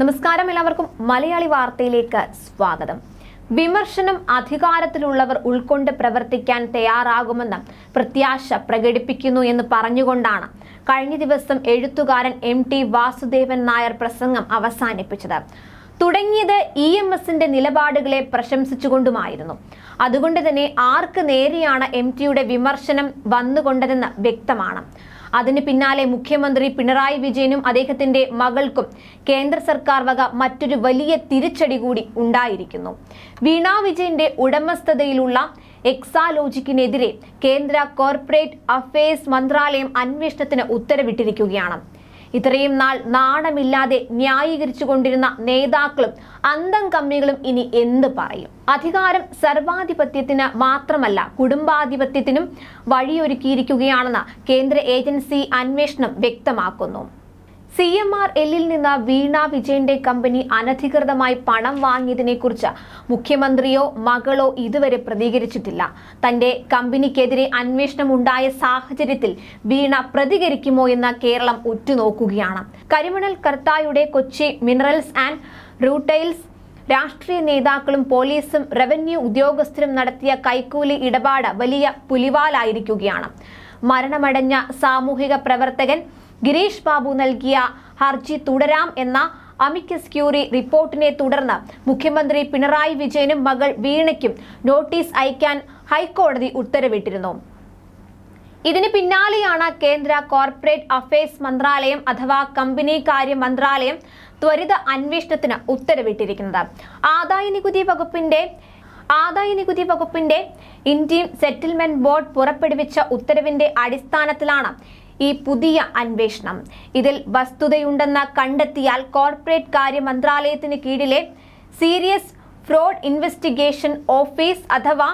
നമസ്കാരം എല്ലാവർക്കും മലയാളി വാർത്തയിലേക്ക് സ്വാഗതം. വിമർശനം അധികാരത്തിലുള്ളവർ ഉൾക്കൊണ്ട് പ്രവർത്തിക്കാൻ തയ്യാറാകുമെന്ന് പ്രത്യാശ പ്രകടിപ്പിക്കുന്നു എന്ന് പറഞ്ഞുകൊണ്ടാണ് കഴിഞ്ഞ ദിവസം എഴുത്തുകാരൻ എം ടി വാസുദേവൻ നായർ പ്രസംഗം അവസാനിപ്പിച്ചത്. തുടങ്ങിയത് ഇ എം എസിന്റെ നിലപാടുകളെ പ്രശംസിച്ചുകൊണ്ടുമായിരുന്നു. അതുകൊണ്ട് തന്നെ ആർക്ക് നേരെയാണ് എം ടിയുടെ വിമർശനം വന്നുകൊണ്ടതെന്ന് വ്യക്തമാണ്. അതിന് പിന്നാലെ മുഖ്യമന്ത്രി പിണറായി വിജയനും അദ്ദേഹത്തിന്റെ മകൾക്കും കേന്ദ്ര സർക്കാർ വക മറ്റൊരു വലിയ തിരിച്ചടി കൂടി ഉണ്ടായിരിക്കുന്നു. വീണ വിജയന്റെ ഉടമസ്ഥതയിലുള്ള എക്സാലോജിക്കിനെതിരെ കേന്ദ്ര കോർപ്പറേറ്റ് അഫയേഴ്സ് മന്ത്രാലയം അന്വേഷണത്തിന് ഉത്തരവിട്ടിരിക്കുകയാണ്. ഇത്രയും നാൾ നാണമില്ലാതെ ന്യായീകരിച്ചു കൊണ്ടിരുന്ന നേതാക്കളും അന്തം കമ്മികളും ഇനി എന്ത് പറയും? അധികാരം സർവാധിപത്യത്തിന് മാത്രമല്ല കുടുംബാധിപത്യത്തിനും വഴിയൊരുക്കിയിരിക്കുകയാണെന്ന് കേന്ദ്ര ഏജൻസി അന്വേഷണം വ്യക്തമാക്കുന്നു. സി എം ആർ എല്ലിൽ നിന്ന് വീണ വിജയന്റെ കമ്പനി അനധികൃതമായി പണം വാങ്ങിയതിനെ കുറിച്ച് മുഖ്യമന്ത്രിയോ മകളോ ഇതുവരെ പ്രതികരിച്ചിട്ടില്ല. തന്റെ കമ്പനിക്കെതിരെ അന്വേഷണം ഉണ്ടായ സാഹചര്യത്തിൽ വീണ പ്രതികരിക്കുമോ എന്ന് കേരളം ഉറ്റുനോക്കുകയാണ്. കരിമണൽ കർത്തായുടെ കൊച്ചി മിനറൽസ് ആൻഡ് റൂട്ടൈൽസ് രാഷ്ട്രീയ നേതാക്കളും പോലീസും റവന്യൂ ഉദ്യോഗസ്ഥരും നടത്തിയ കൈക്കൂലി ഇടപാട് വലിയ പുലിവാലായിരിക്കുകയാണ്. മരണമടഞ്ഞ സാമൂഹിക പ്രവർത്തകൻ ഗിരീഷ് ബാബു നൽകിയ ഹർജി തുടരാം എന്ന അമിക്കസ് ക്യൂറി റിപ്പോർട്ടിനെ തുടർന്ന് മുഖ്യമന്ത്രി പിണറായി വിജയനും മകൾ വീണയ്ക്കും നോട്ടീസ് അയക്കാൻ ഹൈക്കോടതി ഉത്തരവിട്ടിരുന്നു. ഇതിന് പിന്നാലെയാണ് കേന്ദ്ര കോർപ്പറേറ്റ് അഫയേഴ്സ് മന്ത്രാലയം അഥവാ കമ്പനി കാര്യ മന്ത്രാലയം ത്വരിത അന്വേഷണത്തിന് ഉത്തരവിട്ടിരിക്കുന്നത്. ആദായ നികുതി വകുപ്പിന്റെ ആദായ നികുതി വകുപ്പിന്റെ ഇന്ത്യൻ സെറ്റിൽമെന്റ് ബോർഡ് പുറപ്പെടുവിച്ച ഉത്തരവിന്റെ അടിസ്ഥാനത്തിലാണ് ഈ പുതിയ അന്വേഷണം. ഇതിൽ വസ്തുതയുണ്ടെന്ന് കണ്ടെത്തിയാൽ കോർപ്പറേറ്റ് കാര്യ മന്ത്രാലയത്തിന് കീഴിലെ സീരിയസ് ഫ്രോഡ് ഇൻവെസ്റ്റിഗേഷൻ ഓഫീസ് അഥവാ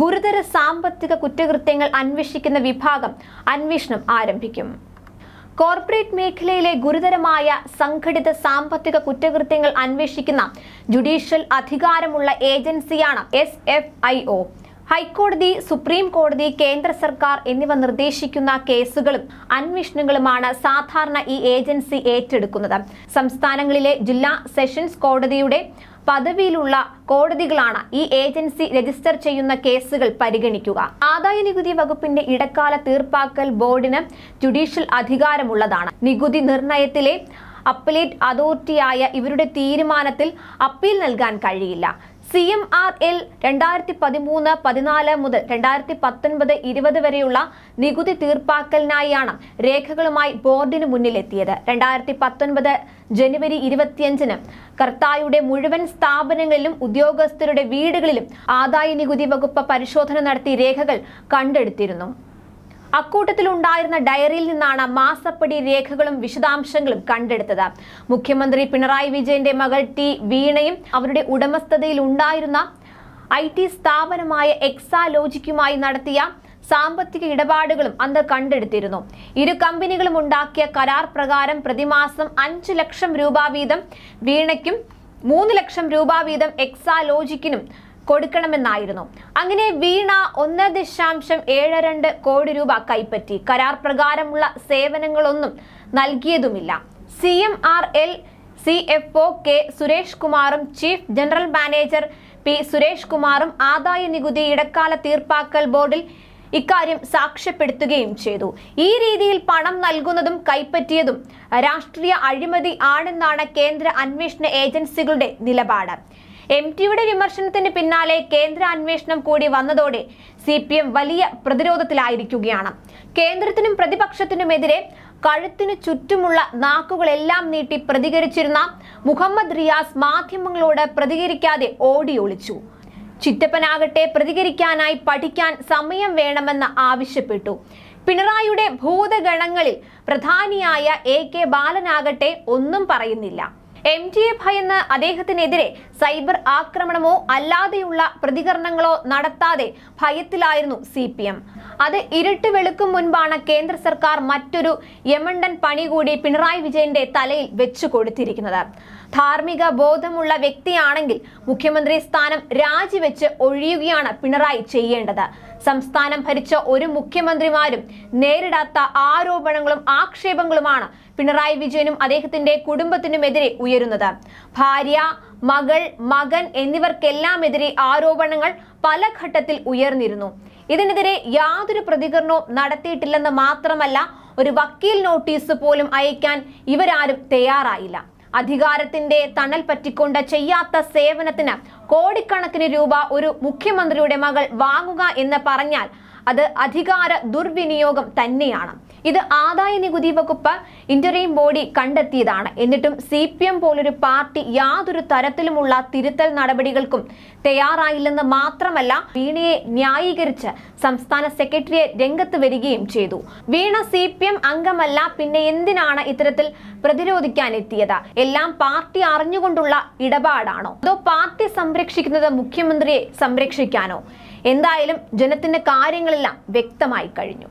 ഗുരുതര സാമ്പത്തിക കുറ്റകൃത്യങ്ങൾ അന്വേഷിക്കുന്ന വിഭാഗം അന്വേഷണം ആരംഭിക്കും. കോർപ്പറേറ്റ് മേഖലയിലെ ഗുരുതരമായ സംഘടിത സാമ്പത്തിക കുറ്റകൃത്യങ്ങൾ അന്വേഷിക്കുന്ന ജുഡീഷ്യൽ അധികാരമുള്ള ഏജൻസിയാണ് എസ് ഹൈക്കോടതി സുപ്രീം കോടതി കേന്ദ്ര സർക്കാർ എന്നിവ നിർദ്ദേശിക്കുന്ന കേസുകളും അന്വേഷണങ്ങളുമാണ് സാധാരണ ഈ ഏജൻസി ഏറ്റെടുക്കുന്നത്. സംസ്ഥാനങ്ങളിലെ ജില്ലാ സെഷൻസ് കോടതിയുടെ പദവിയിലുള്ള കോടതികളാണ് ഈ ഏജൻസി രജിസ്റ്റർ ചെയ്യുന്ന കേസുകൾ പരിഗണിക്കുക. ആദായ നികുതി വകുപ്പിന്റെ ഇടക്കാല തീർപ്പാക്കൽ ബോർഡിന് ജുഡീഷ്യൽ അധികാരമുള്ളതാണ്. നികുതി നിർണയത്തിലെ അപ്പലേറ്റ് അതോറിറ്റിയായ ഇവരുടെ തീരുമാനത്തിൽ അപ്പീൽ നൽകാൻ കഴിയില്ല. സി എം ആർ എൽ രണ്ടായിരത്തി പതിമൂന്ന് പതിനാല് മുതൽ രണ്ടായിരത്തി പത്തൊൻപത് ഇരുപത് വരെയുള്ള നികുതി തീർപ്പാക്കലിനായാണ് രേഖകളുമായി ബോർഡിന് മുന്നിലെത്തിയത്. രണ്ടായിരത്തി പത്തൊൻപത് ജനുവരി ഇരുപത്തിയഞ്ചിന് കർത്തായുടെ മുഴുവൻ സ്ഥാപനങ്ങളിലും ഉദ്യോഗസ്ഥരുടെ വീടുകളിലും ആദായ നികുതി വകുപ്പ് പരിശോധന നടത്തി രേഖകൾ കണ്ടെടുത്തിരുന്നു. അക്കൂട്ടത്തിലുണ്ടായിരുന്ന ഡയറിയിൽ നിന്നാണ് മാസപ്പടി രേഖകളും വിശദാംശങ്ങളും കണ്ടെടുത്തത്. മുഖ്യമന്ത്രി പിണറായി വിജയന്റെ മകൾ ടി വീണയും അവരുടെ ഉടമസ്ഥതയിൽ ഉണ്ടായിരുന്ന ഐ ടി സ്ഥാപനമായ എക്സാലോജിക്കുമായി നടത്തിയ സാമ്പത്തിക ഇടപാടുകളും അന്ന് കണ്ടെടുത്തിരുന്നു. ഇരു കമ്പനികളും ഉണ്ടാക്കിയ കരാർ പ്രകാരം പ്രതിമാസം അഞ്ച് ലക്ഷം രൂപ വീതം വീണയ്ക്കും മൂന്ന് ലക്ഷം രൂപ വീതം എക്സാലോജിക്കിനും കൊടുക്കണമെന്നായിരുന്നു. അങ്ങനെ വീണ ഒന്ന് ദശാംശം ഏഴ് രണ്ട് കോടി രൂപ കൈപ്പറ്റി. കരാർ പ്രകാരമുള്ള സേവനങ്ങളൊന്നും നൽകിയതുമില്ല. C M R L C F O K Suresh കുമാറും chief general manager P Suresh കുമാറും ആദായ നികുതി ഇടക്കാല തീർപ്പാക്കൽ ബോർഡിൽ ഇക്കാര്യം സാക്ഷ്യപ്പെടുത്തുകയും ചെയ്തു. ഈ രീതിയിൽ പണം നൽകുന്നതും കൈപ്പറ്റിയതും രാഷ്ട്രീയ അഴിമതി ആണെന്നാണ് കേന്ദ്ര അന്വേഷണ ഏജൻസികളുടെ നിലപാട്. എം ടിയുടെ വിമർശനത്തിന് പിന്നാലെ കേന്ദ്ര അന്വേഷണം കൂടി വന്നതോടെ സി പി എം വലിയ പ്രതിരോധത്തിലായിരിക്കുകയാണ്. കേന്ദ്രത്തിനും പ്രതിപക്ഷത്തിനുമെതിരെ കഴുത്തിനു ചുറ്റുമുള്ള നാക്കുകളെല്ലാം നീട്ടി പ്രതികരിച്ചിരുന്ന മുഹമ്മദ് റിയാസ് മാധ്യമങ്ങളോട് പ്രതികരിക്കാതെ ഓടിയൊളിച്ചു ചിറ്റപ്പനാകട്ടെ പ്രതികരിക്കാനായി പഠിക്കാൻ സമയം വേണമെന്ന് ആവശ്യപ്പെട്ടു. പിണറായിയുടെ ഭൂതഗണങ്ങളിൽ പ്രധാനിയായ എ കെ ബാലനാകട്ടെ ഒന്നും പറയുന്നില്ല. എം ടി എ ഭയന്ന് അദ്ദേഹത്തിനെതിരെ സൈബർ ആക്രമണമോ അല്ലാതെയുള്ള പ്രതികരണങ്ങളോ നടത്താതെ ഭയത്തിലായിരുന്നു സി പി എം. അത് ഇരുട്ട് വെളുക്കും മുൻപാണ് കേന്ദ്ര സർക്കാർ മറ്റൊരു യമണ്ടൻ പണി കൂടി പിണറായി വിജയന്റെ തലയിൽ വെച്ചു കൊടുത്തിരിക്കുന്നത്. ധാർമ്മിക ബോധമുള്ള വ്യക്തിയാണെങ്കിൽ മുഖ്യമന്ത്രി സ്ഥാനം രാജിവെച്ച് ഒഴിയുകയാണ് പിണറായി ചെയ്യേണ്ടത്. സംസ്ഥാനം ഭരിച്ച ഒരു മുഖ്യമന്ത്രിമാരും നേരിടാത്ത ആരോപണങ്ങളും ആക്ഷേപങ്ങളുമാണ് പിണറായി വിജയനും അദ്ദേഹത്തിന്റെ കുടുംബത്തിനുമെതിരെ ഉയരുന്നത്. ഭാര്യ മകൾ മകൻ എന്നിവർക്കെല്ലാമെതിരെ ആരോപണങ്ങൾ പല ഘട്ടത്തിൽ ഉയർന്നിരുന്നു. ഇതിനെതിരെ യാതൊരു പ്രതികരണവും നടത്തിയിട്ടില്ലെന്ന് മാത്രമല്ല ഒരു വക്കീൽ നോട്ടീസ് പോലും അയക്കാൻ ഇവരാരും തയ്യാറായില്ല. അധികാരത്തിന്റെ തണൽ പറ്റിക്കൊണ്ട് ചെയ്യാത്ത സേവനത്തിന് കോടിക്കണക്കിന് രൂപ ഒരു മുഖ്യമന്ത്രിയുടെ മകൾ വാങ്ങുക എന്ന് പറഞ്ഞാൽ അത് അധികാര ദുർവിനിയോഗം തന്നെയാണ്. ഇത് ആദായ നികുതി വകുപ്പ് ഇന്റർവ്യൂ ബോഡി കണ്ടെത്തിയതാണ്. എന്നിട്ടും സി പി എം പോലൊരു പാർട്ടി യാതൊരു തരത്തിലുമുള്ള തിരുത്തൽ നടപടികൾക്കും തയ്യാറായില്ലെന്ന് മാത്രമല്ല വീണയെ ന്യായീകരിച്ച് സംസ്ഥാന സെക്രട്ടറിയെ രംഗത്ത് വരികയും ചെയ്തു. വീണ സി പി എം അംഗമല്ല പിന്നെ എന്തിനാണ് ഇത്തരത്തിൽ പ്രതിരോധിക്കാൻ എത്തിയത് എല്ലാം പാർട്ടി അറിഞ്ഞുകൊണ്ടുള്ള ഇടപാടാണോ? അതോ പാർട്ടി സംരക്ഷിക്കുന്നത് മുഖ്യമന്ത്രിയെ സംരക്ഷിക്കാനോ? എന്തായാലും ജനത്തിന്റെ കാര്യങ്ങളെല്ലാം വ്യക്തമായി കഴിഞ്ഞു.